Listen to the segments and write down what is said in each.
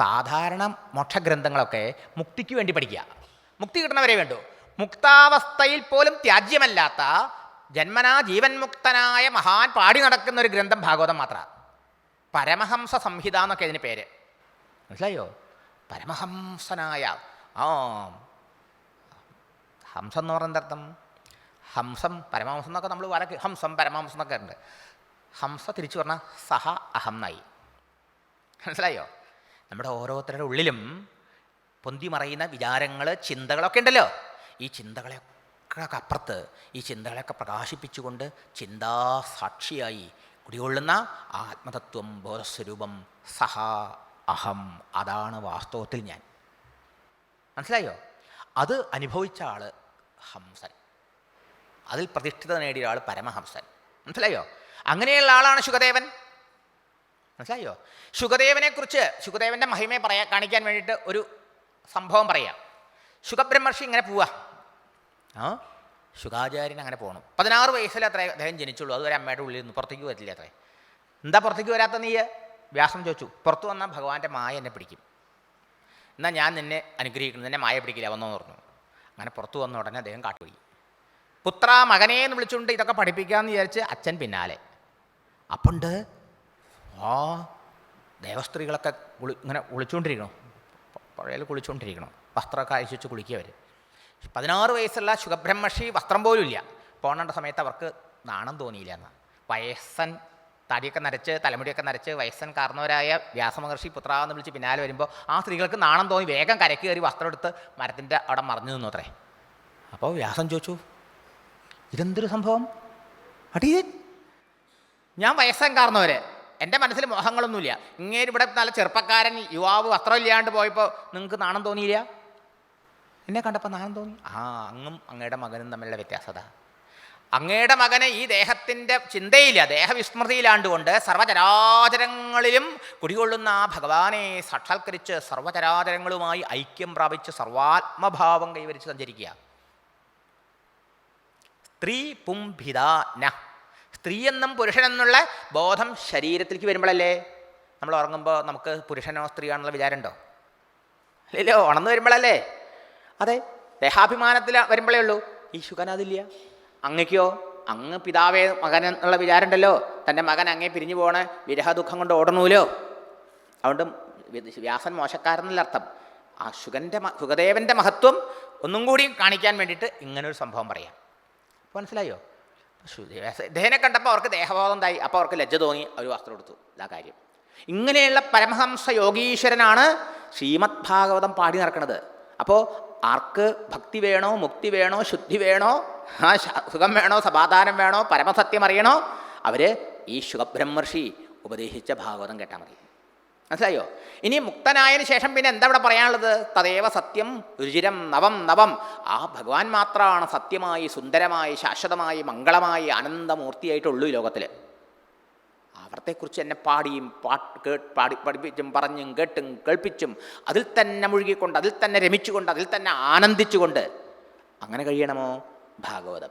സാധാരണ മോക്ഷഗ്രന്ഥങ്ങളൊക്കെ മുക്തിക്ക് വേണ്ടി പഠിക്കുക. മുക്തി കിട്ടണവരെ വേണ്ടു. മുക്താവസ്ഥയിൽ പോലും ത്യാജ്യമല്ലാത്ത ജന്മനാ ജീവൻ മുക്തനായ മഹാൻ പാടി നടക്കുന്ന ഒരു ഗ്രന്ഥം ഭാഗവതം മാത്രമാണ് പരമഹംസ സംഹിത എന്നൊക്കെ ഇതിന് പേര്. മനസ്സിലായോ? പരമഹംസനായ ആ ഹംസം എന്ന് പറയുന്നത് അർത്ഥം ഹംസം പരമഹംസം എന്നൊക്കെ നമ്മൾ വരക്ക് ഹംസം പരമഹംസം എന്നൊക്കെ ഉണ്ട്. ഹംസ തിരിച്ചു പറഞ്ഞാൽ സഹ അഹം നായി മനസ്സിലായോ? നമ്മുടെ ഓരോരുത്തരുടെ ഉള്ളിലും പൊന്തി മറയുന്ന വിചാരങ്ങൾ ചിന്തകളൊക്കെ ഉണ്ടല്ലോ. ഈ ചിന്തകളെയൊക്കെ അപ്പുറത്ത് ഈ ചിന്തകളെയൊക്കെ പ്രകാശിപ്പിച്ചുകൊണ്ട് ചിന്താസാക്ഷിയായി കുടികൊള്ളുന്ന ആത്മതത്വം ബോധസ്വരൂപം സഹ അഹം അതാണ് വാസ്തവത്തിൽ ഞാൻ. മനസ്സിലായോ? അത് അനുഭവിച്ച ആൾ ഹംസൻ. അതിൽ പ്രതിഷ്ഠിത നേടിയ ആൾ പരമഹംസൻ. മനസ്സിലായോ? അങ്ങനെയുള്ള ആളാണ് ശുഗദേവൻ. മനസ്സിലായോ? ശുഖദേവനെക്കുറിച്ച് ശുഖദേവന്റെ മഹിമയെ പറയാൻ കാണിക്കാൻ വേണ്ടിയിട്ട് ഒരു സംഭവം പറയാം. ശുഖബ്രഹ്മർഷി ഇങ്ങനെ പോവാ. ആ? ശുഖാചാര്യൻ അങ്ങനെ പോകണം പതിനാറ് വയസ്സിൽ അത്ര അദ്ദേഹം ജനിച്ചുള്ളൂ. അതുവരെ അമ്മയുടെ ഉള്ളിൽ നിന്ന് പുറത്തേക്ക് വരില്ല അത്രേ. എന്താ പുറത്തേക്ക് വരാത്ത നീ? വ്യാസം ചോദിച്ചു. പുറത്തു വന്നാൽ ഭഗവാന്റെ മായ എന്നെ പിടിക്കും. എന്നാൽ ഞാൻ നിന്നെ അനുഗ്രഹിക്കുന്നു. നിന്നെ മായ പിടിക്കില്ല വന്നോന്ന് പറഞ്ഞു. അങ്ങനെ പുറത്തു വന്ന ഉടനെ അദ്ദേഹം കാട്ടുപോയി. പുത്ര മകനെ എന്ന് വിളിച്ചുകൊണ്ട് ഇതൊക്കെ പഠിപ്പിക്കാമെന്ന് വിചാരിച്ച് അച്ഛൻ പിന്നാലെ. അപ്പുണ്ട്? ആ ദേവസ്ത്രീകളൊക്കെ കുളി ഇങ്ങനെ കുളിച്ചുകൊണ്ടിരിക്കണം പുഴയിൽ കുളിച്ചുകൊണ്ടിരിക്കണം വസ്ത്രമൊക്കെ അഴിച്ചു കുളിക്കുക അവർ പതിനാറ് വയസ്സുള്ള ശുഖബ്രഹ്മഷി വസ്ത്രം പോലും ഇല്ല. പോകേണ്ട സമയത്ത് അവർക്ക് നാണം തോന്നിയില്ല എന്ന്. വയസ്സൻ തടിയൊക്കെ നരച്ച് തലമുടിയൊക്കെ നരച്ച് വയസ്സൻ കാരണവരായ വ്യാസമഹർഷി പുത്ര എന്ന് വിളിച്ച് പിന്നാലെ വരുമ്പോൾ ആ സ്ത്രീകൾക്ക് നാണം തോന്നി. വേഗം കരക്ക് കയറി വസ്ത്രം എടുത്ത് മരത്തിന്റെ അവിടെ മറിഞ്ഞു നിന്നു അത്രേ. അപ്പോൾ വ്യാസം ചോദിച്ചു ഇതെന്തൊരു സംഭവം? അടി ഞാൻ വയസ്സൻ കാരണവര് എന്റെ മനസ്സിൽ മോഹങ്ങളൊന്നുമില്ല. ഇങ്ങേര് ഇവിടെ നല്ല ചെറുപ്പക്കാരൻ യുവാവ് വസ്ത്രമില്ലാണ്ട് പോയപ്പോൾ നിങ്ങൾക്ക് നാണം തോന്നിയില്ല? എന്നെ കണ്ടപ്പോൾ നാണം തോന്നി. ആ അങ്ങും അങ്ങയുടെ മകനും തമ്മിലുള്ള വ്യത്യാസത. അങ്ങയുടെ മകനെ ഈ ദേഹത്തിന്റെ ചിന്തയില്ല ദേഹവിസ്മൃതിയിലാണ്ടുകൊണ്ട് സർവചരാചരങ്ങളിലും കുടികൊള്ളുന്ന ആ ഭഗവാനെ സാക്ഷാത്കരിച്ച് സർവചരാചരങ്ങളുമായി ഐക്യം പ്രാപിച്ച് സർവാത്മഭാവം കൈവരിച്ച് സഞ്ചരിക്കുക. സ്ത്രീ പുംഭിത ന സ്ത്രീ എന്നും പുരുഷനെന്നുള്ള ബോധം ശരീരത്തിലേക്ക് വരുമ്പോഴല്ലേ? നമ്മൾ ഉറങ്ങുമ്പോൾ നമുക്ക് പുരുഷനോ സ്ത്രീയാണെന്നുള്ള വിചാരമുണ്ടോ? അല്ലല്ലോ ഉണർന്നു വരുമ്പോഴല്ലേ? അതെ ദേഹാഭിമാനത്തിൽ വരുമ്പോഴേ ഉള്ളൂ. ഈ ശുഖനാഥില്ല അങ്ങക്കോ അങ്ങ് പിതാവേ മകൻ എന്നുള്ള വിചാരമുണ്ടല്ലോ. തന്റെ മകൻ അങ്ങേ പിരിഞ്ഞു പോണ വിരഹ ദുഃഖം കൊണ്ട് ഓടണൂലോ? അതുകൊണ്ട് വ്യാസൻ മോശക്കാരെന്നല്ല അർത്ഥം. ആ ശുഖന്റെ സുഖദേവന്റെ മഹത്വം ഒന്നും കൂടി കാണിക്കാൻ വേണ്ടിയിട്ട് ഇങ്ങനൊരു സംഭവം പറയാം. മനസ്സിലായോ? ഇദ്ദേഹനെ കണ്ടപ്പോൾ അവർക്ക് ദേഹബോധം ഉണ്ടായി. അപ്പോൾ അവർക്ക് ലജ്ജ തോന്നി. അവർ വസ്ത്രം എടുത്തു ഇതാ കാര്യം. ഇങ്ങനെയുള്ള പരമഹംസ യോഗീശ്വരനാണ് ശ്രീമദ് ഭാഗവതം പാടി നടക്കുന്നത് അപ്പോൾ ആർക്ക് ഭക്തി വേണോ മുക്തി വേണോ ശുദ്ധി വേണോ സുഖം വേണോ സമാധാനം വേണോ പരമസത്യം അറിയണോ അവർ ഈ ശുഖബ്രഹ്മർഷി ഉപദേശിച്ച ഭാഗവതം കേട്ടാൽ മതി. മനസ്സിലായോ? ഇനി മുക്തനായതിനു ശേഷം പിന്നെ എന്താ ഇവിടെ പറയാനുള്ളത്? തദേവ സത്യം രുചിരം നവം നവം. ആ ഭഗവാൻ മാത്രമാണ് സത്യമായി സുന്ദരമായി ശാശ്വതമായി മംഗളമായി ആനന്ദമൂർത്തിയായിട്ടുള്ളൂ ഈ ലോകത്തിൽ അവിടത്തെക്കുറിച്ച് എന്നെ പാടിയും പാട്ട് കേ പാടി പഠിപ്പിച്ചും പറഞ്ഞും കേട്ടും കേൾപ്പിച്ചും അതിൽ തന്നെ മുഴുകിക്കൊണ്ട് അതിൽ തന്നെ രമിച്ചുകൊണ്ട് അതിൽ തന്നെ ആനന്ദിച്ചുകൊണ്ട് അങ്ങനെ കഴിയണമോ? ഭാഗവതം.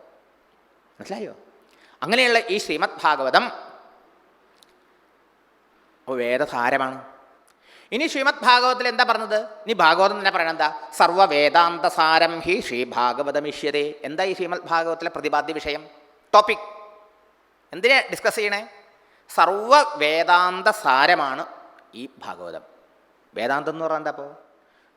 മനസ്സിലായോ? അങ്ങനെയുള്ള ഈ ശ്രീമദ് ഭാഗവതം അപ്പോൾ വേദസാരമാണ്. ഇനി ശ്രീമദ് ഭാഗവതത്തിൽ എന്താ പറഞ്ഞത്? ഇനി ഭാഗവതം തന്നെ പറയണം എന്താ? സർവവേദാന്തസാരം ഹി ശ്രീ ഭാഗവതമിഷ്യതേ എന്താ ഈ ശ്രീമദ് ഭാഗവതത്തിലെ പ്രതിപാദ്യ വിഷയം? ടോപ്പിക് എന്തിനെ ഡിസ്കസ് ചെയ്യണേ? സർവ വേദാന്ത സാരമാണ് ഈ ഭാഗവതം. വേദാന്തം എന്ന് പറഞ്ഞാൽ എന്താ അപ്പോൾ?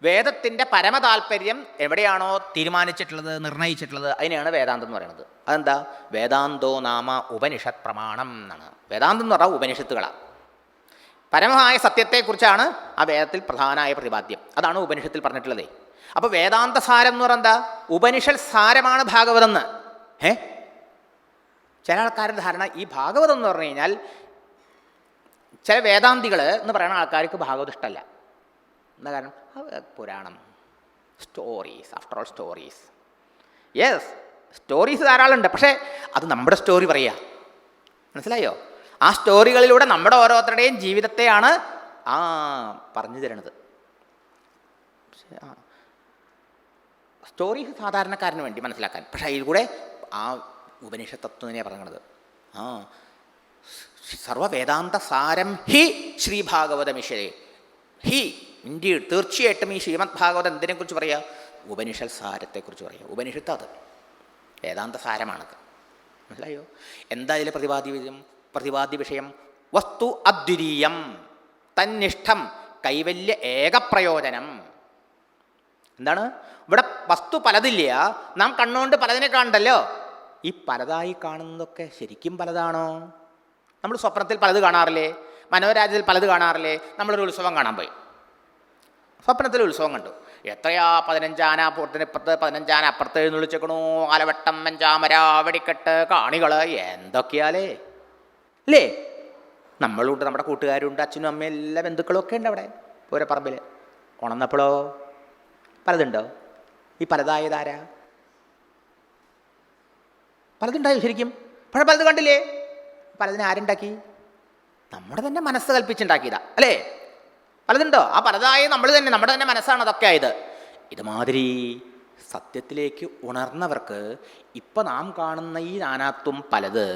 വേദത്തിന്റെ പരമതാൽപര്യം എവിടെയാണോ തീരുമാനിച്ചിട്ടുള്ളത് നിർണയിച്ചിട്ടുള്ളത് അതിനെയാണ് വേദാന്തം എന്ന് പറയുന്നത്. അതെന്താ? വേദാന്തോ നാമ ഉപനിഷത് പ്രമാണം എന്നാണ്. വേദാന്തം എന്ന് പറഞ്ഞാൽ ഉപനിഷത്തുകളാണ്. പരമമായ സത്യത്തെക്കുറിച്ചാണ് ആ വേദത്തിൽ പ്രധാനമായ പ്രതിപാദ്യം. അതാണ് ഉപനിഷത്തിൽ പറഞ്ഞിട്ടുള്ളത്. അപ്പോൾ വേദാന്ത സാരം എന്ന് പറഞ്ഞാൽ ഉപനിഷൽ സാരമാണ് ഭാഗവതം എന്ന് ഏ ചില ആൾക്കാരുടെ ധാരണ ഈ ഭാഗവതം എന്ന് പറഞ്ഞു കഴിഞ്ഞാൽ ചില വേദാന്തികൾ എന്ന് പറയുന്ന ആൾക്കാർക്ക് ഭാഗവതം ഇഷ്ടമല്ല. എന്താ കാരണം? പുരാണം. Stories after all stories yes stories ധാരാളമുണ്ട്. പക്ഷേ അത് നമ്മുടെ സ്റ്റോറി പറയുക. മനസ്സിലായോ? ആ സ്റ്റോറികളിലൂടെ നമ്മുടെ ഓരോരുത്തരുടെയും ജീവിതത്തെയാണ് ആ പറഞ്ഞു തരണത് സ്റ്റോറി സാധാരണക്കാരന് വേണ്ടി മനസ്സിലാക്കാൻ. പക്ഷേ അതിൽ കൂടെ ആ ഉപനിഷത്ത് തത്വം തന്നെയാണ് പറയുന്നത് ആ സർവവേദാന്ത സാരം ഹി ശ്രീ ശ്രീഭാഗവതമിശ്വരേ ഹി ഇന്ത്യ തീർച്ചയായിട്ടും ഈ ശ്രീമദ് ഭാഗവതം എന്തിനെക്കുറിച്ച് പറയുക ഉപനിഷൽ സാരത്തെക്കുറിച്ച് പറയുക ഉപനിഷത്ത് അത് വേദാന്ത സാരമാണത് മനസ്സിലായോ? എന്താ ഇതിലെ പ്രതിപാദ്യ? പ്രതിപാദ്യ വിഷയം വസ്തു അദ്വിതീയം. തന്നിഷ്ഠം. കൈവല്യ ഏകപ്രയോജനം. എന്താണ്? ഇവിടെ വസ്തു പലതില്ല. നാം കണ്ണുകൊണ്ട് പലതിനെ കാണണ്ടല്ലോ. ഈ പലതായി കാണുന്നതൊക്കെ ശരിക്കും പലതാണോ? നമ്മൾ സ്വപ്നത്തിൽ പലത് കാണാറില്ലേ? മനോരാജ്യത്തിൽ പലത് കാണാറില്ലേ? നമ്മളൊരു ഉത്സവം കാണാൻ പോയി. സ്വപ്നത്തിൽ ഉത്സവം കണ്ടു. എത്രയാ പതിനഞ്ചാന പൂർത്തിന് ഇപ്പുറത്ത് പതിനഞ്ചാന അപ്പുറത്ത് എഴുന്നള്ളിച്ചേക്കണു ആലവട്ടം മഞ്ചാമര വെടിക്കെട്ട് കാണികൾ എന്തൊക്കെയാലേ? അല്ലേ നമ്മളുണ്ട് നമ്മുടെ കൂട്ടുകാരുണ്ട് അച്ഛനും അമ്മയും എല്ലാ ബന്ധുക്കളും ഒക്കെ ഉണ്ട് അവിടെ ഓരോ പറമ്പിൽ ഉണർന്നപ്പോഴോ? പലതുണ്ടോ? ഈ പലതായതാരാ പലതുണ്ടായോ ശരിക്കും? പക്ഷെ പലത് കണ്ടില്ലേ? പലതിനെ ആരുണ്ടാക്കി? നമ്മുടെ തന്നെ മനസ്സ് കൽപ്പിച്ചുണ്ടാക്കിയതാ അല്ലേ? പലതുണ്ടോ? ആ പലതായ നമ്മൾ തന്നെ നമ്മുടെ തന്നെ മനസ്സാണ് അതൊക്കെ ആയത്. ഇതുമാതിരി സത്യത്തിലേക്ക് ഉണർന്നവർക്ക് ഇപ്പം നാം കാണുന്ന ഈ നാനാത്വം പലത്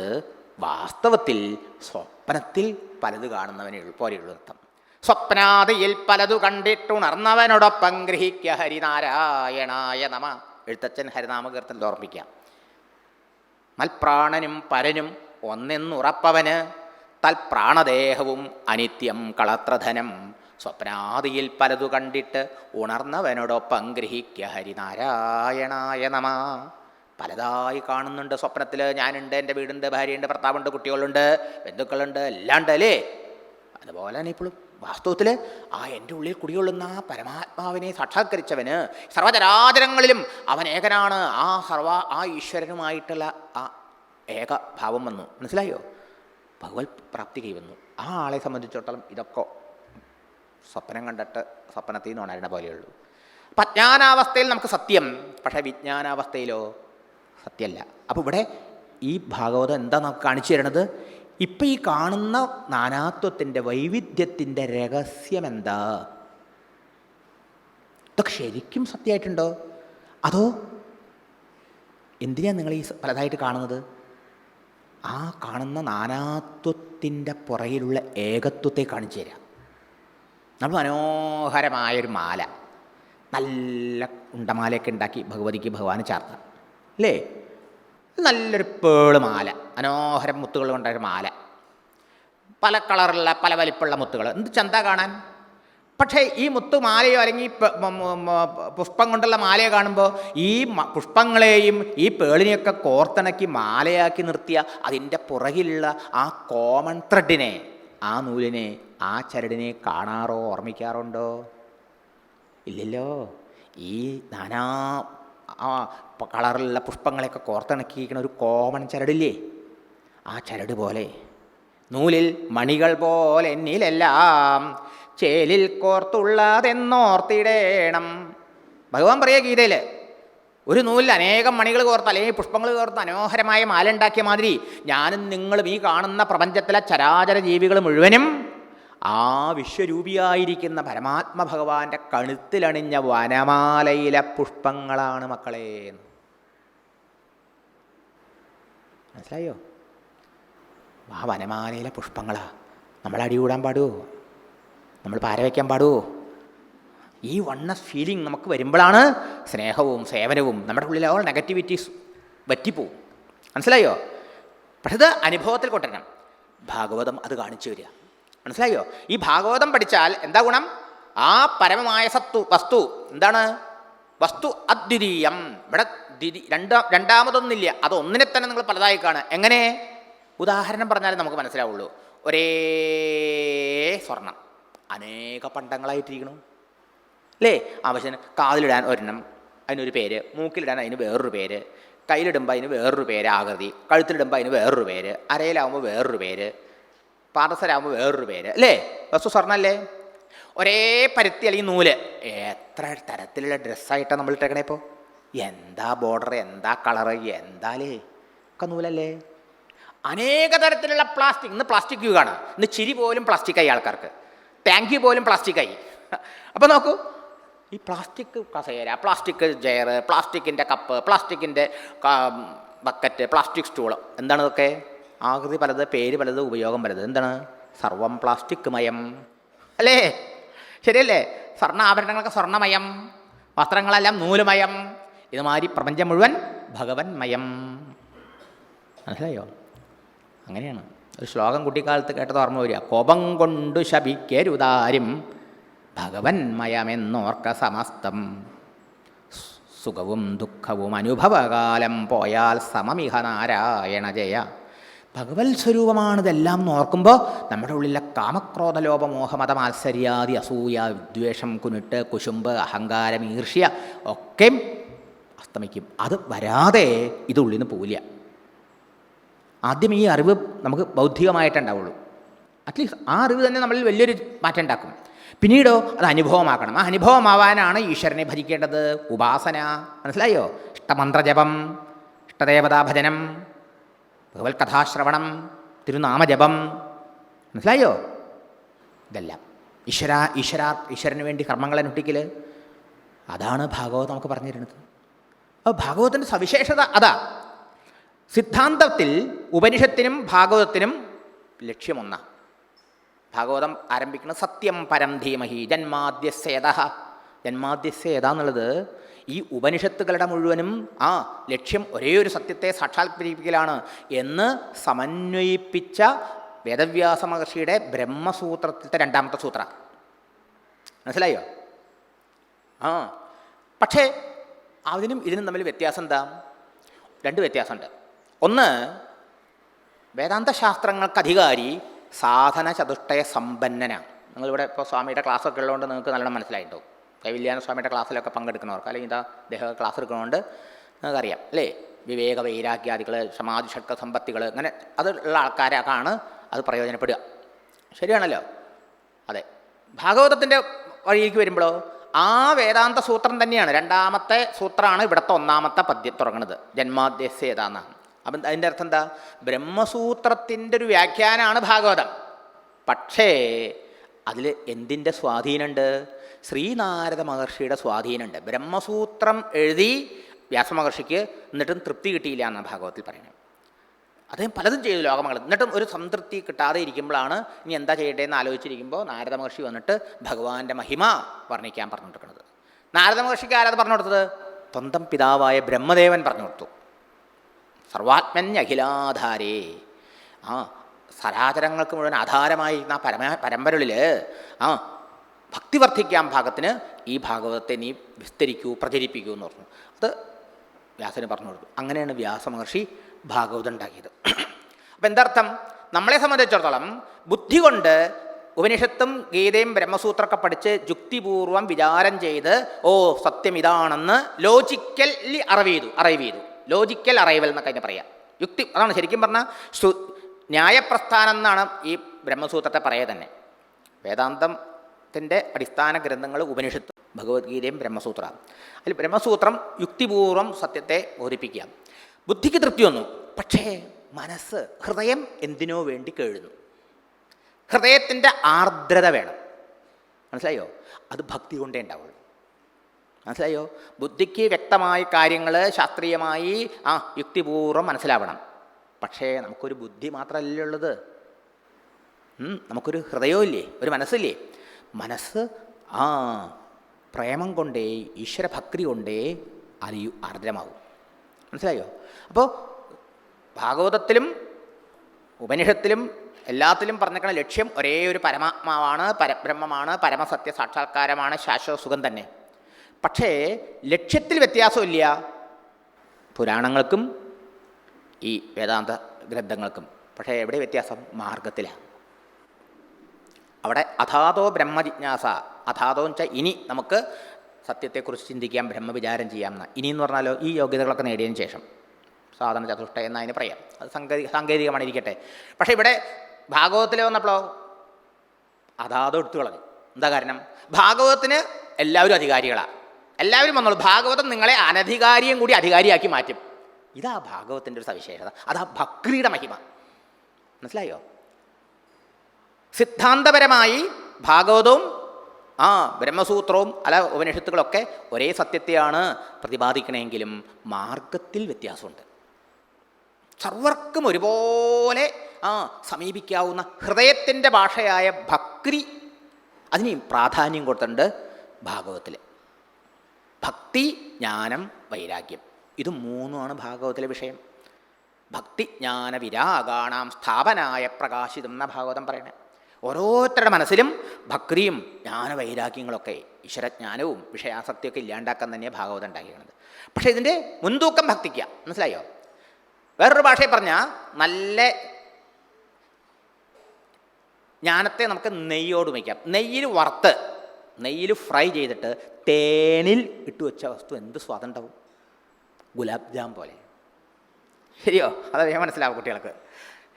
വാസ്തവത്തിൽ സ്വപ്നത്തിൽ പലത് കാണുന്നവനെ പോലെയുള്ള അർത്ഥം. സ്വപ്നാദിയിൽ പലതു കണ്ടിട്ടുണർന്നവനോടൊപ്പം ഗ്രഹിക്ക ഹരിനാരായണായ നമ. എഴുത്തച്ഛൻ ഹരിനാമകീർത്തൻ ഓർമ്മിക്കാം മൽപ്രാണനും പരനും ഒന്നെന്നുറപ്പവന് തൽപ്രാണദേഹവും അനിത്യം കളത്രധനം. സ്വപ്നാദിയിൽ പലതു കണ്ടിട്ട് ഉണർന്നവനോടൊപ്പം ഗ്രഹിക്ക ഹരിനാരായണായ നമ. പലതായി കാണുന്നുണ്ട് സ്വപ്നത്തിൽ ഞാനുണ്ട് എന്റെ വീടുണ്ട് ഭാര്യയുണ്ട് ഭർത്താവുണ്ട് കുട്ടികളുണ്ട് ബന്ധുക്കളുണ്ട് എല്ലാം ഉണ്ട് അല്ലേ? അതുപോലെ തന്നെ ഇപ്പോഴും വാസ്തവത്തിൽ ആ എന്റെ ഉള്ളിൽ കുടികൊള്ളുന്ന ആ പരമാത്മാവിനെ സാക്ഷാത്കരിച്ചവന് സർവചരാചരങ്ങളിലും അവൻ ഏകനാണ്. ആ സർവ ആ ഈശ്വരനുമായിട്ടുള്ള ആ ഏക ഭാവം വന്നു. മനസ്സിലായോ? ഭഗവത് പ്രാപ്തി കൈവന്നു ആ ആളെ സംബന്ധിച്ചിടത്തോളം ഇതൊക്കെ സ്വപ്നം കണ്ടിട്ട് സ്വപ്നത്തിൽ നിന്ന് ഉണരണ പോലെയുള്ളൂ. അപ്പം അജ്ഞാനാവസ്ഥയിൽ നമുക്ക് സത്യം. പക്ഷേ വിജ്ഞാനാവസ്ഥയിലോ സത്യമല്ല. അപ്പോൾ ഇവിടെ ഈ ഭാഗവതം എന്താ നമുക്ക് കാണിച്ചു തരണത് ഇപ്പം ഈ കാണുന്ന നാനാത്വത്തിന്റെ വൈവിധ്യത്തിന്റെ രഹസ്യം എന്താ ഇതൊക്കെ ശരിക്കും സത്യമായിട്ടുണ്ടോ? അതോ എന്തിനാണ് നിങ്ങൾ ഈ പലതായിട്ട് കാണുന്നത്? ആ കാണുന്ന നാനാത്വത്തിന്റെ പുറകിലുള്ള ഏകത്വത്തെ കാണിച്ചു തരാം. നമ്മൾ മനോഹരമായൊരു മാല. നല്ല ഉണ്ടമാലയൊക്കെ ഉണ്ടാക്കി ഭഗവതിക്ക് ഭഗവാന് ചാർത്താം അല്ലേ? നല്ലൊരു പേൾ മാല. മനോഹരം മുത്തുകൾ കൊണ്ടൊരു മാല. പല കളറുള്ള പല വലിപ്പമുള്ള മുത്തുകൾ. എന്ത് ചന്ത കാണാൻ? പക്ഷേ ഈ മുത്തു മാലയോ അല്ലെങ്കിൽ പുഷ്പം കൊണ്ടുള്ള മാലയോ കാണുമ്പോൾ ഈ പുഷ്പങ്ങളെയും ഈ പേളിനെയൊക്കെ കോർത്തിണക്കി മാലയാക്കി നിർത്തിയ അതിന്റെ പുറകിലുള്ള ആ കോമൺ ത്രെഡിനെ ആ നൂലിനെ ആ ചരടിനെ കാണാറോ ഓർമ്മിക്കാറുണ്ടോ? ഇല്ലല്ലോ. ഈ നാനാ കളറിലുള്ള പുഷ്പങ്ങളെയൊക്കെ കോർത്തിണക്കിയിരിക്കുന്ന ഒരു കോമൺ ചരടില്ലേ? ആ ചരട് പോലെ. നൂലിൽ മണികൾ പോലെ എന്നിലെല്ലാം ചേലിൽ കോർത്തുള്ളതെന്നോർത്തിടേണം. ഭഗവാൻ പറയുക ഗീതയിൽ ഒരു നൂലിൽ അനേകം മണികൾ കോർത്ത് അല്ലെങ്കിൽ പുഷ്പങ്ങൾ കോർത്ത് മനോഹരമായ മാല ഉണ്ടാക്കിയ മാതിരി ഞാനും നിങ്ങളും ഈ കാണുന്ന പ്രപഞ്ചത്തിലെ ചരാചര ജീവികൾ മുഴുവനും ആ വിശ്വരൂപിയായിരിക്കുന്ന പരമാത്മ ഭഗവാന്റെ കഴുത്തിലണിഞ്ഞ വനമാലയിലെ പുഷ്പങ്ങളാണ് മക്കളെ. മനസ്സിലായോ? ആ വനമാലയിലെ പുഷ്പങ്ങളാ. നമ്മൾ അടികൂടാൻ പാടുമോ നമ്മൾ പാര വയ്ക്കാൻ പാടുമോ ഈ വണ്ണ ഫീലിംഗ് നമുക്ക് വരുമ്പോഴാണ് സ്നേഹവും സേവനവും നമ്മുടെ ഉള്ളിലെ ഓൾ നെഗറ്റിവിറ്റീസ് വറ്റിപ്പോവും. മനസ്സിലായോ? പക്ഷേ ഇത് അനുഭവത്തിൽ കൊണ്ടുവരണം. ഭാഗവതം അത് കാണിച്ചു വരിക മനസ്സിലായോ? ഈ ഭാഗവതം പഠിച്ചാൽ എന്താ ഗുണം? ആ പരമമായ സത്തു വസ്തു എന്താണ്? വസ്തു അദ്വിതീയം. ഇവിടെ ദ്വിതി രണ്ടാം രണ്ടാമതൊന്നില്ല അതൊന്നിനെ തന്നെ നിങ്ങൾ പലതായി കാണുക. എങ്ങനെ? ഉദാഹരണം പറഞ്ഞാലേ നമുക്ക് മനസ്സിലാവുള്ളൂ. ഒരേ സ്വർണം. അനേക പണ്ടങ്ങളായിട്ടിരിക്കണു. അല്ലേ? ആവശ്യത്തിന് കാതിലിടാൻ ഒരെണ്ണം അതിനൊരു പേര്. മൂക്കിലിടാൻ അതിന് വേറൊരു പേര്. കയ്യിലിടുമ്പോൾ അതിന് വേറൊരു പേര്. ആകൃതി. കഴുത്തിലിടുമ്പോൾ അതിന് വേറൊരു പേര്. അരയിലാവുമ്പോൾ വേറൊരു പേര്. പാദസരാകുമ്പോൾ വേറൊരു പേര് അല്ലേ? വസ്തു സ്വർണല്ലേ? ഒരേ പരുത്തി അല്ലെങ്കിൽ നൂൽ. എത്ര തരത്തിലുള്ള ഡ്രസ്സായിട്ടാണ് നമ്മൾ ഇട്ടേക്കണേ ഇപ്പോൾ എന്താ ബോർഡർ എന്താ കളറ് എന്താലേ? ഒക്കെ നൂലല്ലേ? അനേക തരത്തിലുള്ള പ്ലാസ്റ്റിക് ഇന്ന് പ്ലാസ്റ്റിക് യുഗമാണ് ഇന്ന് ചിരി പോലും പ്ലാസ്റ്റിക്കായി ആൾക്കാർക്ക്. താങ്ക് യു പോലും പ്ലാസ്റ്റിക്കായി അപ്പോൾ നോക്കൂ. ഈ പ്ലാസ്റ്റിക് കസേര പ്ലാസ്റ്റിക് ചെയർ പ്ലാസ്റ്റിക്കിന്റെ കപ്പ് പ്ലാസ്റ്റിക്കിന്റെ ബക്കറ്റ് പ്ലാസ്റ്റിക് സ്റ്റൂൾ എന്താണ് ഇതൊക്കെ? ആകൃതി പലത് പേര് പലത് ഉപയോഗം പലത്. എന്താണ്? സർവം പ്ലാസ്റ്റിക് മയം അല്ലേ? ശരിയല്ലേ? സ്വർണ ആഭരണങ്ങളൊക്കെ സ്വർണമയം വസ്ത്രങ്ങളെല്ലാം നൂലുമയം. ഇതുമാതിരി പ്രപഞ്ചം മുഴുവൻ ഭഗവന്മയം മനസ്സിലായോ? അങ്ങനെയാണ്. ഒരു ശ്ലോകം കുട്ടിക്കാലത്ത് കേട്ടത് ഓർമ്മ വരിക. കോപം കൊണ്ടു ശപിക്കരുതാരും ഭഗവന്മയമെന്നോർക്ക സമസ്തം. സുഖവും ദുഃഖവും അനുഭവകാലം പോയാൽ സമമിഹ നാരായണ ജയ. ഭഗവത് സ്വരൂപമാണിതെല്ലാം ഓർക്കുമ്പോൾ നമ്മുടെ ഉള്ളിലെ കാമക്രോധ മാത്സര്യാദി അസൂയ വിദ്വേഷം കുനിട്ട് കുശുമ്പ് അഹങ്കാരം ഈർഷ്യ ഒക്കെ അസ്തമിക്കും. അത് വരാതെ ഇത് ഉള്ളിൽ നിന്ന് പോവില്ല. ആദ്യം ഈ അറിവ് നമുക്ക് ബൗദ്ധികമായിട്ടുണ്ടാവുള്ളൂ അറ്റ്ലീസ്റ്റ് ആ അറിവ് തന്നെ നമ്മളിൽ വലിയൊരു മാറ്റം ഉണ്ടാക്കും. പിന്നീടോ അത് അനുഭവമാക്കണം. ആ അനുഭവമാവാനാണ് ഈശ്വരനെ ഭജിക്കേണ്ടത്. ഉപാസന. മനസ്സിലായോ? ഇഷ്ടമന്ത്രജപം ഇഷ്ടദേവതാഭജനം ഭഗവത് കഥാശ്രവണം തിരുനാമജപം. മനസ്സിലായോ? ഇതെല്ലാം. ഈശ്വര ഈശ്വര ഈശ്വരന് വേണ്ടി കർമ്മങ്ങൾ അനുഷ്ഠിക്കൽ അതാണ് ഭാഗവതം നമുക്ക് പറഞ്ഞു തരുന്നത്. അപ്പോൾ ഭാഗവതത്തിന്റെ സവിശേഷത അതാ. സിദ്ധാന്തത്തിൽ ഉപനിഷത്തിനും ഭാഗവതത്തിനും ലക്ഷ്യമൊന്ന. ഭാഗവതം ആരംഭിക്കുന്നത് സത്യം പരം ധീമഹി ജന്മാദ്യസ്യേത ജന്മാദ്യസ്യേത എന്നുള്ളത് ഈ ഉപനിഷത്തുകളുടെ മുഴുവനും ആ ലക്ഷ്യം ഒരേ ഒരു സത്യത്തെ സാക്ഷാത്കരിപ്പിക്കലാണ് എന്ന് സമന്വയിപ്പിച്ച വേദവ്യാസ മഹർഷിയുടെ ബ്രഹ്മസൂത്രത്തിലത്തെ രണ്ടാമത്തെ സൂത്ര. മനസ്സിലായോ? ആ. പക്ഷേ അതിനും ഇതിനും തമ്മിൽ വ്യത്യാസം എന്താ? രണ്ട് വ്യത്യാസമുണ്ട്. ഒന്ന് വേദാന്ത ശാസ്ത്രങ്ങൾക്ക് അധികാരി സാധന ചതുഷ്ടയ സമ്പന്നനാണ് നിങ്ങളിവിടെ ഇപ്പോൾ സ്വാമിയുടെ ക്ലാസ്സൊക്കെ ഉള്ളതുകൊണ്ട് നിങ്ങൾക്ക് നല്ലോണം മനസ്സിലായിട്ടുണ്ടാവും. കൈവില്യാന സ്വാമിയുടെ ക്ലാസ്സിലൊക്കെ പങ്കെടുക്കുന്നവർക്ക് അല്ലെങ്കിൽ ഇതാ അദ്ദേഹം ക്ലാസ് എടുക്കുന്നതുകൊണ്ട് നിങ്ങൾക്കറിയാം അല്ലേ? വിവേക വൈരാഗ്യാദികൾ സമാധി ഷഡ്ക സമ്പത്തികൾ അങ്ങനെ അതുള്ള ആൾക്കാരൊക്കെയാണ് അത് പ്രയോജനപ്പെടുക. ശരിയാണല്ലോ? അതെ. ഭാഗവതത്തിന്റെ വഴിയിലേക്ക് വരുമ്പോഴോ? ആ വേദാന്ത സൂത്രം തന്നെയാണ്. രണ്ടാമത്തെ സൂത്രമാണ് ഇവിടുത്തെ ഒന്നാമത്തെ പദ്യം തുടങ്ങുന്നത്. ജന്മാദ്യസ്യതാന്നാണ് അപ്പം അതിന്റെ അർത്ഥം എന്താ? ബ്രഹ്മസൂത്രത്തിന്റെ ഒരു വ്യാഖ്യാനമാണ് ഭാഗവതം. പക്ഷേ അതിൽ എന്തിന്റെ സ്വാധീനമുണ്ട്? ശ്രീനാരദ മഹർഷിയുടെ സ്വാധീനമുണ്ട്. ബ്രഹ്മസൂത്രം എഴുതി വ്യാസമഹർഷിക്ക് എന്നിട്ടും തൃപ്തി കിട്ടിയില്ല എന്നാണ് ഭാഗവത്തിൽ പറയുന്നത്. അദ്ദേഹം പലതും ചെയ്തു ലോകമംഗളം എന്നിട്ടും ഒരു സംതൃപ്തി കിട്ടാതെ ഇരിക്കുമ്പോഴാണ് ഇനി എന്താ ചെയ്യട്ടെ എന്ന് ആലോചിച്ചിരിക്കുമ്പോൾ നാരദ മഹർഷി വന്നിട്ട് ഭഗവാന്റെ മഹിമ വർണിക്കാൻ പറഞ്ഞു കൊടുക്കുന്നത്. നാരദ മഹർഷിക്ക് ആരാത് പറഞ്ഞു കൊടുത്തത്? സ്വന്തം പിതാവായ ബ്രഹ്മദേവൻ പറഞ്ഞു കൊടുത്തു. സർവാത്മൻ അഖിലാധാരേ ആ സരാചരങ്ങൾക്ക് മുഴുവൻ ആധാരമായി ആ പരമ പരമ്പരകളിൽ ആ ഭക്തി വർദ്ധിക്കാൻ ഭാഗത്തിന് ഈ ഭാഗവതത്തെ നീ വിസ്തരിക്കൂ പ്രചരിപ്പിക്കൂ എന്ന് പറഞ്ഞു. അത് വ്യാസന് പറഞ്ഞു കൊടുത്തു. അങ്ങനെയാണ് വ്യാസമഹർഷി ഭാഗവതം ഉണ്ടാക്കിയത്. അപ്പം എന്താർത്ഥം? നമ്മളെ സംബന്ധിച്ചിടത്തോളം ബുദ്ധി കൊണ്ട് ഉപനിഷത്തും ഗീതയും ബ്രഹ്മസൂത്രമൊക്കെ പഠിച്ച് യുക്തിപൂർവം വിചാരം ചെയ്ത് ഓ സത്യം ഇതാണെന്ന് ലോജിക്കലി അറിവ് ചെയ്തു അറിവ് ചെയ്തു. ലോജിക്കൽ അറൈവൽ എന്നൊക്കെ അതിനെ പറയാം. യുക്തി അതാണ് ശരിക്കും പറഞ്ഞാൽ ന്യായപ്രസ്ഥാനം എന്നാണ് ഈ ബ്രഹ്മസൂത്രത്തെ പറയുക തന്നെ. വേദാന്തത്തിന്റെ അടിസ്ഥാന ഗ്രന്ഥങ്ങൾ ഉപനിഷത്ത് ഭഗവത്ഗീതയും ബ്രഹ്മസൂത്ര അതിൽ ബ്രഹ്മസൂത്രം യുക്തിപൂർവം സത്യത്തെ ബോധിപ്പിക്കുക. ബുദ്ധിക്ക് തൃപ്തി വന്നു. പക്ഷേ മനസ്സ് ഹൃദയം എന്തിനോ വേണ്ടി കേഴുന്നു. ഹൃദയത്തിന്റെ ആർദ്രത വേണം. മനസ്സിലായോ? അത് ഭക്തി കൊണ്ടേ ഉണ്ടാവുള്ളൂ. മനസ്സിലായോ? ബുദ്ധിക്ക് വ്യക്തമായ കാര്യങ്ങൾ ശാസ്ത്രീയമായി ആ യുക്തിപൂർവം മനസ്സിലാവണം. പക്ഷേ നമുക്കൊരു ബുദ്ധി മാത്രമല്ലേ ഉള്ളത്? നമുക്കൊരു ഹൃദയവും ഇല്ലേ? ഒരു മനസ്സില്ലേ? മനസ്സ് ആ പ്രേമം കൊണ്ടേ ഈശ്വരഭക്തി കൊണ്ടേ അറിയു ആർദ്രമാവും. മനസ്സിലായോ? അപ്പോൾ ഭാഗവതത്തിലും ഉപനിഷത്തിലും എല്ലാത്തിലും പറഞ്ഞേക്കണ ലക്ഷ്യം ഒരേ ഒരു പരമാത്മാവാണ് പരബ്രഹ്മമാണ് പരമസത്യ സാക്ഷാത്കാരമാണ് ശാശ്വത സുഖം തന്നെ. പക്ഷേ ലക്ഷ്യത്തിൽ വ്യത്യാസമില്ല. പുരാണങ്ങൾക്കും ഈ വേദാന്ത ഗ്രന്ഥങ്ങൾക്കും. പക്ഷേ എവിടെ വ്യത്യാസം? മാർഗത്തിലാണ് അവിടെ അഥാതോ ബ്രഹ്മജിജ്ഞാസ. അഥാതോ എന്ന് വെച്ചാൽ ഇനി നമുക്ക് സത്യത്തെക്കുറിച്ച് ചിന്തിക്കാം ബ്രഹ്മവിചാരം ചെയ്യാം എന്ന് ഇനി എന്ന് പറഞ്ഞാലോ ഈ യോഗ്യതകളൊക്കെ നേടിയതിന് ശേഷം. സാധന ചതുഷ്ട എന്ന് അതിന് പറയാം. അത് സാങ്കേതിക സാങ്കേതികമാണ് ഇരിക്കട്ടെ പക്ഷേ ഇവിടെ ഭാഗവതത്തിൽ വന്നപ്പോഴോ അതാതോ എടുത്തു കളഞ്ഞു. എന്താ കാരണം? ഭാഗവതത്തിന് എല്ലാവരും അധികാരികളാണ് എല്ലാവരും വന്നോളൂ. ഭാഗവതം നിങ്ങളെ അനധികാരിയും കൂടി അധികാരിയാക്കി മാറ്റും. ഇതാ ഭാഗവത്തിന്റെ ഒരു സവിശേഷത. അതാ ഭക്തിയുടെ മഹിമ. മനസ്സിലായോ? സിദ്ധാന്തപരമായി ഭാഗവതവും ആ ബ്രഹ്മസൂത്രവും അല ഉപനിഷത്തുകളൊക്കെ ഒരേ സത്യത്തെയാണ് പ്രതിപാദിക്കണമെങ്കിലും മാർഗത്തിൽ വ്യത്യാസമുണ്ട്. സർവർക്കും ഒരുപോലെ ആ സമീപിക്കാവുന്ന ഹൃദയത്തിന്റെ ഭാഷയായ ഭക്തി അതിന് പ്രാധാന്യം കൊടുത്തിട്ടുണ്ട് ഭാഗവത്തിൽ ഭക്തി ജ്ഞാനം വൈരാഗ്യം. ഇത് മൂന്നുമാണ് ഭാഗവത്തിലെ വിഷയം. ഭക്തിജ്ഞാന വിരാഗാണാം സ്ഥാപനായ പ്രകാശിതം എന്ന ഭാഗവതം പറയണേ. ഓരോരുത്തരുടെ മനസ്സിലും ഭക്തിയും ജ്ഞാനവൈരാഗ്യങ്ങളൊക്കെ ഈശ്വരജ്ഞാനവും വിഷയാസക്തിയൊക്കെ ഇല്ലാണ്ടാക്കാൻ തന്നെ ഭാഗവതം ഉണ്ടാക്കിയത് പക്ഷേ ഇതിന്റെ മുൻതൂക്കം ഭക്തിക്കുക മനസ്സിലായോ? വേറൊരു ഭാഷയിൽ പറഞ്ഞാൽ നല്ല ജ്ഞാനത്തെ നമുക്ക് നെയ്യോട് വയ്ക്കാം നെയ്യിൽ വറുത്ത് നെയ്യിൽ ഫ്രൈ ചെയ്തിട്ട് തേനിൽ ഇട്ട് വെച്ച വസ്തു എന്ത് സ്വാതന്ത്ര്യവും? ഗുലാബ് ജാം പോലെ. ശരിയോ? അതെ മനസ്സിലാവും കുട്ടികൾക്ക്.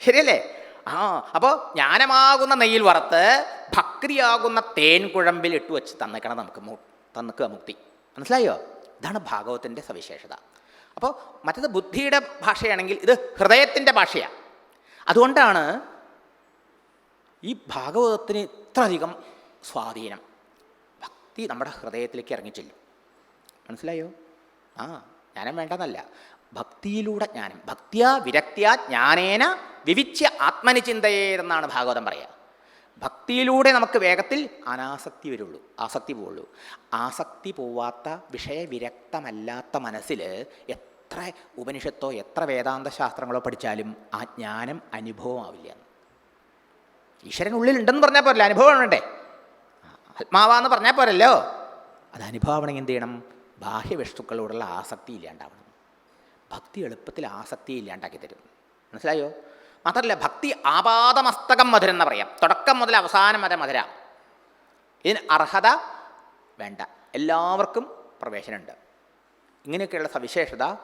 ശരിയല്ലേ? ആ അപ്പോൾ ജ്ഞാനമാകുന്ന നെയ്യിൽ വറുത്ത് ഭക്തിയാകുന്ന തേൻ കുഴമ്പിൽ ഇട്ട് വെച്ച് തന്നേക്കണം നമുക്ക് തന്നിക്കുക മുക്തി. മനസ്സിലായോ? ഇതാണ് ഭാഗവത്തിന്റെ സവിശേഷത. അപ്പോൾ മറ്റത് ബുദ്ധിയുടെ ഭാഷയാണെങ്കിൽ ഇത് ഹൃദയത്തിന്റെ ഭാഷയാണ് അതുകൊണ്ടാണ് ഈ ഭാഗവതത്തിന് ഇത്രയധികം സ്വാധീനം. ഭക്തി നമ്മുടെ ഹൃദയത്തിലേക്ക് ഇറങ്ങിച്ചെല്ലും. മനസ്സിലായോ? ആ ജ്ഞാനം വേണ്ടെന്നല്ല ഭക്തിയിലൂടെ ജ്ഞാനം. ഭക്തിയാ വിരക്തിയാ ജ്ഞാനേന വിവിച്യ ആത്മനി ചിന്തയേതെന്നാണ് ഭാഗവതം പറയുക. ഭക്തിയിലൂടെ നമുക്ക് വേഗത്തിൽ അനാസക്തി വരുള്ളൂ ആസക്തി പോവുള്ളൂ. ആസക്തി പോവാത്ത വിഷയവിരക്തമല്ലാത്ത മനസ്സിൽ എത്ര ഉപനിഷത്തോ എത്ര വേദാന്ത ശാസ്ത്രങ്ങളോ പഠിച്ചാലും ആ ജ്ഞാനം അനുഭവമാവില്ല. ഈശ്വരൻ ഉള്ളിലുണ്ടെന്ന് പറഞ്ഞാൽ പോരല്ലോ അനുഭവം വേണ്ടേ? ആത്മാവാന്ന് പറഞ്ഞാൽ പോരല്ലോ. അത് അനുഭവമാണെങ്കിൽ എന്ത് ചെയ്യണം? ബാഹ്യവസ്തുക്കളോടുള്ള ആസക്തി ഇല്ലാണ്ടാവണം. ഭക്തി എളുപ്പത്തിൽ ആസക്തി ഇല്ലാണ്ടാക്കി തരും. മനസ്സിലായോ? മാത്രമല്ല ഭക്തി ആപാദമസ്തകം മധുരം എന്ന് പറയാം. തുടക്കം മുതൽ അവസാനം വരെ മധുര. ഇതിന് അർഹത വേണ്ട. എല്ലാവർക്കും പ്രവേശനമുണ്ട്. ഇങ്ങനെയൊക്കെയുള്ള സവിശേഷത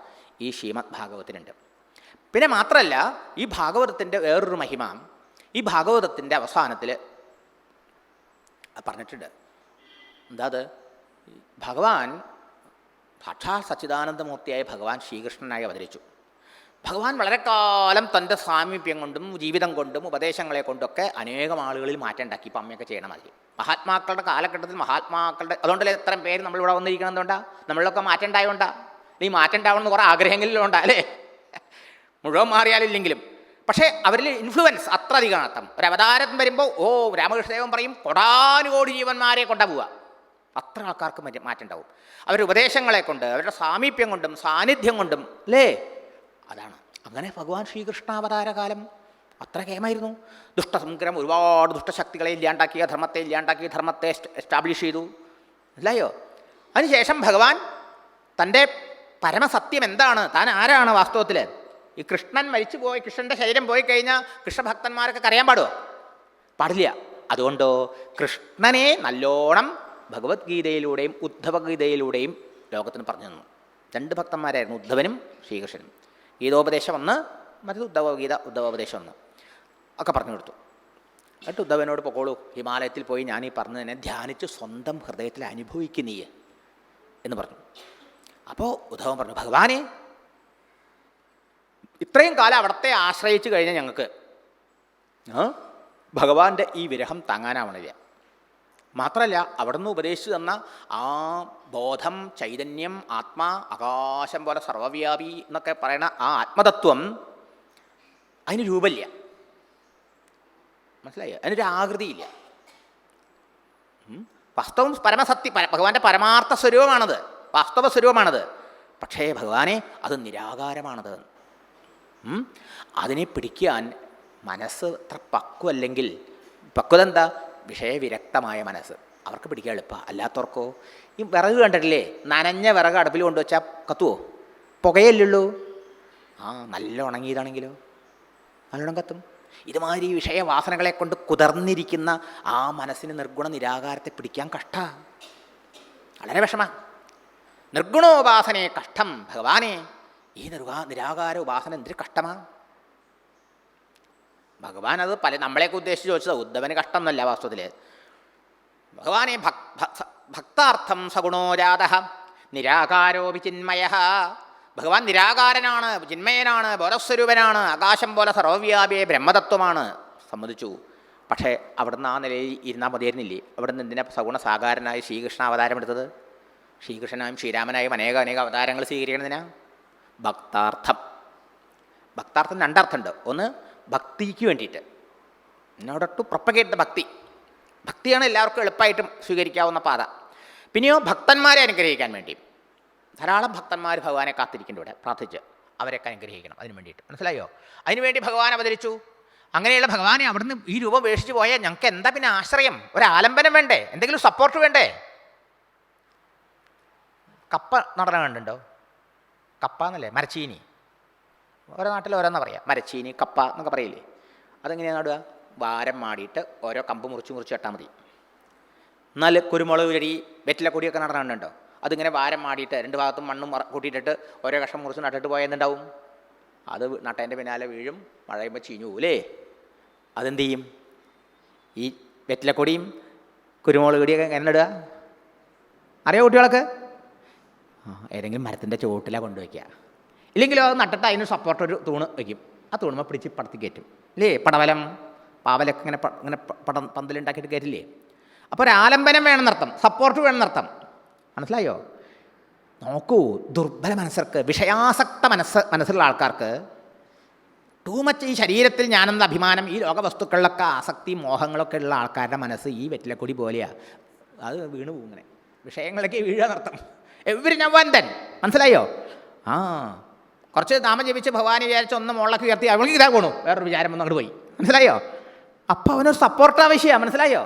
ഈ ശ്രീമദ് ഭാഗവത്തിനുണ്ട് പിന്നെ മാത്രമല്ല ഈ ഭാഗവതത്തിന്റെ വേറൊരു മഹിമ ഈ ഭാഗവതത്തിന്റെ അവസാനത്തിൽ പറഞ്ഞിട്ടുണ്ട്. എന്താ അത്? ഭഗവാൻ സാക്ഷാൽ സച്ചിദാനന്ദമൂർത്തിയായ ഭഗവാൻ ശ്രീകൃഷ്ണനായി അവതരിച്ചു. ഭഗവാൻ വളരെ കാലം തന്റെ സാമീപ്യം കൊണ്ടും ജീവിതം കൊണ്ടും ഉപദേശങ്ങളെ കൊണ്ടൊക്കെ അനേകം ആളുകളിൽ മാറ്റം ഉണ്ടാക്കി ഇപ്പം അമ്മയൊക്കെ ചെയ്യണം മതി മഹാത്മാക്കളുടെ കാലഘട്ടത്തിൽ മഹാത്മാക്കളുടെ അതുകൊണ്ടല്ലേ ഇത്രയും പേര് നമ്മളിവിടെ വന്നിരിക്കണം എന്തുകൊണ്ടാ നമ്മളിലൊക്കെ മാറ്റം ഉണ്ടായതുകൊണ്ടാ നീ മാറ്റം ഉണ്ടാവണമെന്ന് കുറേ ആഗ്രഹങ്ങളിലും ഉണ്ടാ അല്ലേ? മുഴുവൻ മാറിയാലില്ലെങ്കിലും. പക്ഷേ അവരിൽ ഇൻഫ്ലുവൻസ് അത്ര അധികമാണ് ഒരു അവതാരം വരുമ്പോൾ ഓ രാമകൃഷ്ണദേവൻ പറയും കൊടാനുകോടി ജീവന്മാരെ കൊണ്ടുപോവുക അത്ര ആൾക്കാർക്ക് മാറ്റം ഉണ്ടാവും അവരുടെ ഉപദേശങ്ങളെ കൊണ്ട് അവരുടെ സാമീപ്യം കൊണ്ടും സാന്നിധ്യം കൊണ്ടും അല്ലേ? അതാണ് അങ്ങനെ ഭഗവാൻ ശ്രീകൃഷ്ണാവതാര കാലം അത്ര കേമായിരുന്നു ദുഷ്ടസംഗ്രഹം ഒരുപാട് ദുഷ്ടശക്തികളെ ഇല്ലാണ്ടാക്കി ധർമ്മത്തെ ഇല്ലാണ്ടാക്കി ധർമ്മത്തെ എസ്റ്റാബ്ലിഷ് ചെയ്തു. അല്ലയോ? അതിനുശേഷം ഭഗവാൻ തന്റെ പരമസത്യം എന്താണ്? താൻ ആരാണ് വാസ്തവത്തിൽ ഈ കൃഷ്ണൻ മരിച്ചു പോയി കൃഷ്ണന്റെ ശരീരം പോയി കഴിഞ്ഞാൽ കൃഷ്ണഭക്തന്മാരൊക്കെ കരയാൻ പാടുമോ പാടില്ല. അതുകൊണ്ടോ? കൃഷ്ണനെ നല്ലോണം ഭഗവത്ഗീതയിലൂടെയും ഉദ്ധവഗീതയിലൂടെയും ലോകത്തിന് പറഞ്ഞു തന്നു. രണ്ട് ഭക്തന്മാരായിരുന്നു ഉദ്ധവനും ശ്രീകൃഷ്ണനും. ഗീതോപദേശം ഒന്ന് മറ്റത് ഉദ്ധവഗീത ഉദ്ധവോപദേശം ഒന്ന് ഒക്കെ പറഞ്ഞു കൊടുത്തു. എന്നിട്ട് ഉദ്ധവനോട് പൊക്കോളൂ ഹിമാലയത്തിൽ പോയി ഞാൻ ഈ പറഞ്ഞതിനെ ധ്യാനിച്ച് സ്വന്തം ഹൃദയത്തിൽ അനുഭവിക്കുന്നീ എന്ന് പറഞ്ഞു. അപ്പോൾ ഉദ്ധവൻ പറഞ്ഞു ഭഗവാനെ ഇത്രയും കാലം അവിടത്തെ ആശ്രയിച്ചു കഴിഞ്ഞാൽ ഞങ്ങൾക്ക് ഭഗവാന്റെ ഈ വിരഹം താങ്ങാനാവണില്ല മാത്രമല്ല അവിടുന്ന് ഉപദേശിച്ചു തന്ന ആ ബോധം ചൈതന്യം ആത്മാ ആകാശം പോലെ സർവവ്യാപി എന്നൊക്കെ പറയണ ആ ആത്മതത്വം അതിന് രൂപമില്ല. മനസ്സിലായോ? അതിനൊരു ആകൃതിയില്ല. വാസ്തവം പരമസത്യ പര- ഭഗവാന്റെ പരമാർത്ഥ സ്വരൂപമാണത്. വാസ്തവ സ്വരൂപമാണത്. പക്ഷേ ഭഗവാനെ അത് നിരാകാരമാണത്. അതിനെ പിടിക്കാൻ മനസ്സ് അത്ര പക്വല്ലെങ്കിൽ പക്വത എന്താ? വിഷയവിരക്തമായ മനസ്സ്. അവർക്ക് പിടിക്കാൻ എളുപ്പമാണ് അല്ലാത്തവർക്കോ? ഈ വിറക് കണ്ടിട്ടില്ലേ? നനഞ്ഞ വിറക് അടുപ്പിൽ കൊണ്ടുവച്ചാൽ കത്തുവോ? പുകയല്ലുള്ളൂ. ആ നല്ല ഉണങ്ങിയതാണെങ്കിലോ? നല്ലോണം കത്തും. ഇതുമാതിരി വിഷയവാസനകളെ കൊണ്ട് കുതിർന്നിരിക്കുന്ന ആ മനസ്സിന് നിർഗുണ നിരാകാരത്തെ പിടിക്കാൻ കഷ്ട. വളരെ വിഷമ. നിർഗുണോപാസനയെ കഷ്ടം ഭഗവാനെ. ഈ നിർഗാ നിരാകാര ഉപാസന എന്തൊരു കഷ്ടമാണ് ഭഗവാൻ അത് പല നമ്മളെയൊക്കെ ഉദ്ദേശിച്ച് ചോദിച്ചത് ഉദ്ധവന് കഷ്ടമൊന്നുമല്ല വാസ്തവത്തിൽ ഭഗവാനെ ഭക്താർത്ഥം സഗുണോജാത നിരാകാരോപി ചിന്മയ. ഭഗവാൻ നിരാകാരനാണ് ചിന്മയനാണ് ബോധസ്വരൂപനാണ് ആകാശം പോലെ സർവവ്യാപിയെ ബ്രഹ്മതത്വമാണ് സമ്മതിച്ചു. പക്ഷേ അവിടുന്ന് ആ നിലയിൽ ഇരുന്നാൽ മതിയായിരുന്നില്ലേ? അവിടുന്ന് എന്തിനാ സഗുണ സാകാരനായി ശ്രീകൃഷ്ണ അവതാരം എടുത്തത്? ശ്രീകൃഷ്ണനായും ശ്രീരാമനായും അനേക അനേക അവതാരങ്ങൾ സ്വീകരിക്കണതിനാ? ഭക്താർത്ഥം. ഭക്താർത്ഥം രണ്ടർത്ഥമുണ്ട്. ഒന്ന് ഭക്തിക്ക് വേണ്ടിയിട്ട്. ഇൻ ടു പ്രൊപ്പഗേറ്റ് ദ ഭക്തി. ഭക്തിയാണ് എല്ലാവർക്കും എളുപ്പമായിട്ടും സ്വീകരിക്കാവുന്ന പാത. പിന്നെയോ ഭക്തന്മാരെ അനുഗ്രഹിക്കാൻ വേണ്ടി. ധാരാളം ഭക്തന്മാർ ഭഗവാനെ കാത്തിരിക്കേണ്ട ഇവിടെ. പ്രാർത്ഥിച്ച് അവരെയൊക്കെ അനുഗ്രഹിക്കണം അതിന് വേണ്ടിയിട്ട്. മനസ്സിലായോ? അതിനുവേണ്ടി ഭഗവാൻ അവതരിച്ചു. അങ്ങനെയുള്ള ഭഗവാനെ അവിടുന്ന് ഈ രൂപം ഉപേക്ഷിച്ച് പോയാൽ ഞങ്ങൾക്ക് എന്താ പിന്നെ ആശ്രയം? ഒരു ആലംബനം വേണ്ടേ? എന്തെങ്കിലും സപ്പോർട്ട് വേണ്ടേ? കപ്പ നടന കണ്ടുണ്ടോ കപ്പ എന്നല്ലേ? മരച്ചീനി. ഓരോ നാട്ടിൽ ഓരോന്നാ പറയാം. മരച്ചീനി കപ്പ എന്നൊക്കെ പറയില്ലേ? അതെങ്ങനെയാണ് നടുക? വാരം മാടിയിട്ട് ഓരോ കമ്പ് മുറിച്ച് മുറിച്ച് കെട്ടാൽ മതി. എന്നാൽ കുരുമുളക് ചെടി വെറ്റില കൊടിയൊക്കെ നടന അതിങ്ങനെ വാരം മാടിയിട്ട് രണ്ട് ഭാഗത്തും മണ്ണും കൂട്ടിയിട്ടിട്ട് ഓരോ കഷ്ണം മുറിച്ച് നട്ടിട്ട് പോയാൽ എന്തുണ്ടാവും? അത് നട്ടതിന്റെ പിന്നാലെ വീഴും മഴ പെയ്യുമ്പോൾ ചീഞ്ഞു പോലേ അതെന്ത് ചെയ്യും? ഈ വെറ്റിലക്കൊടിയും കുരുമുളക് കൊടിയൊക്കെ എങ്ങനെ ഇടുക അറിയോ കുട്ടികളൊക്കെ? ഏതെങ്കിലും മരത്തിന്റെ ചുവട്ടിലാണ് കൊണ്ടുവയ്ക്കുക. ഇല്ലെങ്കിലോ അത് നട്ടിട്ട് അതിന് സപ്പോർട്ട് ഒരു തൂണ് വയ്ക്കും. ആ തൂണുമ്പോൾ പിടിച്ച് പടത്തി കയറ്റും. അല്ലേ പടവലം പാവലൊക്കെ ഇങ്ങനെ ഇങ്ങനെ പടം പന്തലുണ്ടാക്കിയിട്ട് കയറ്റില്ലേ? അപ്പോൾ ഒരു ആലംബനം വേണമെന്നർത്ഥം സപ്പോർട്ട് വേണം വേണമെന്നർത്ഥം മനസ്സിലായോ? നോക്കൂ ദുർബല മനസ്സർക്ക് വിഷയാസക്ത മനസ്സ് മനസ്സുള്ള ആൾക്കാർക്ക് ടൂ മച്ച് ഈ ശരീരത്തിൽ ഞാനെന്ന അഭിമാനം ഈ ലോകവസ്തുക്കളിലൊക്കെ ആസക്തി മോഹങ്ങളൊക്കെ ഉള്ള ആൾക്കാരുടെ മനസ്സ് ഈ വെറ്റിലക്കൊടി പോലെയാണ് അത് വീണു പോകും ഇങ്ങനെ. വിഷയങ്ങളൊക്കെ വീഴുക നടത്തം എവരി നവന്തൻ മനസ്സിലായോ? ആ. കുറച്ച് നാമം ജപിച്ച് ഭഗവാൻ വിചാരിച്ച് ഒന്ന് മുകളിലൊക്കെ ഉയർത്തി അവൾക്ക് ഇതാ പോണു വേറൊരു വിചാരം ഒന്ന് അങ്ങോട്ട് പോയി. മനസ്സിലായോ? അപ്പം അവനൊരു സപ്പോർട്ട് ആവശ്യമാണ് മനസ്സിലായോ?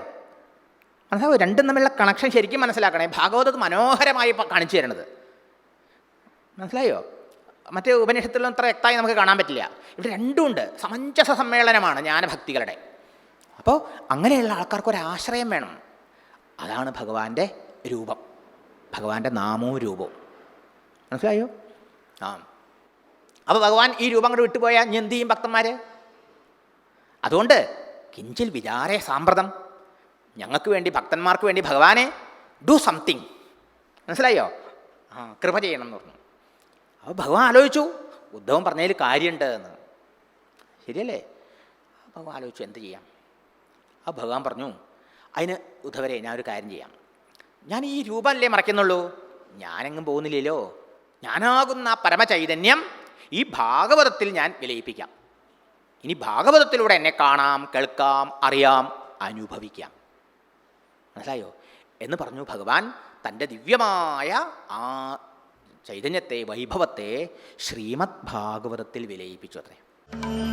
മനസ്സിലാവോ രണ്ടും തമ്മിലുള്ള കണക്ഷൻ ശരിക്കും മനസ്സിലാക്കണേ. ഭാഗവതത് മനോഹരമായി കാണിച്ചു തരണത് മനസ്സിലായോ? മറ്റേ ഉപനിഷത്തിലൊന്നും അത്ര വ്യക്തമായി നമുക്ക് കാണാൻ പറ്റില്ല. ഇവിടെ രണ്ടുമുണ്ട് സമഞ്ജസ സമ്മേളനമാണ് ജ്ഞാനഭക്തികളുടെ. അപ്പോൾ അങ്ങനെയുള്ള ആൾക്കാർക്ക് ഒരു ആശ്രയം വേണം. അതാണ് ഭഗവാന്റെ രൂപം. ഭഗവാന്റെ നാമവും രൂപവും. മനസ്സിലായോ? ആ. അപ്പോൾ ഭഗവാൻ ഈ രൂപം കൂടെ വിട്ടുപോയാൽ ഇനി എന്ത് ചെയ്യും ഭക്തന്മാർ അതുകൊണ്ട് കിഞ്ചിൽ വിചാരേ സാമ്പ്രതം. ഞങ്ങൾക്ക് വേണ്ടി ഭക്തന്മാർക്ക് വേണ്ടി ഭഗവാനെ ഡു സംതിങ് മനസ്സിലായോ? ആ കൃപ ചെയ്യണം എന്ന് പറഞ്ഞു. അപ്പോൾ ഭഗവാൻ ആലോചിച്ചു ഉദ്ധവൻ പറഞ്ഞതിൽ കാര്യമുണ്ട് എന്ന്. ശരിയല്ലേ? ഭഗവാൻ ആലോചിച്ചു എന്ത് ചെയ്യാം? ആ ഭഗവാൻ പറഞ്ഞു അതിന് ഉദ്ധവരെ ഞാൻ ഒരു കാര്യം ചെയ്യാം. ഞാൻ ഈ രൂപമല്ലേ മറയ്ക്കുന്നുള്ളൂ? ഞാനെങ്ങും പോകുന്നില്ലല്ലോ. ഞാനാകുന്ന ആ പരമചൈതന്യം ഈ ഭാഗവതത്തിൽ ഞാൻ വിലയിപ്പിക്കാം. ഇനി ഭാഗവതത്തിലൂടെ എന്നെ കാണാം കേൾക്കാം അറിയാം അനുഭവിക്കാം. മനസ്സിലായോ? എന്ന് പറഞ്ഞു ഭഗവാൻ തന്റെ ദിവ്യമായ ആ ചൈതന്യത്തെ വൈഭവത്തെ ശ്രീമദ് ഭാഗവതത്തിൽ വിലയിപ്പിച്ചു അത്രേ.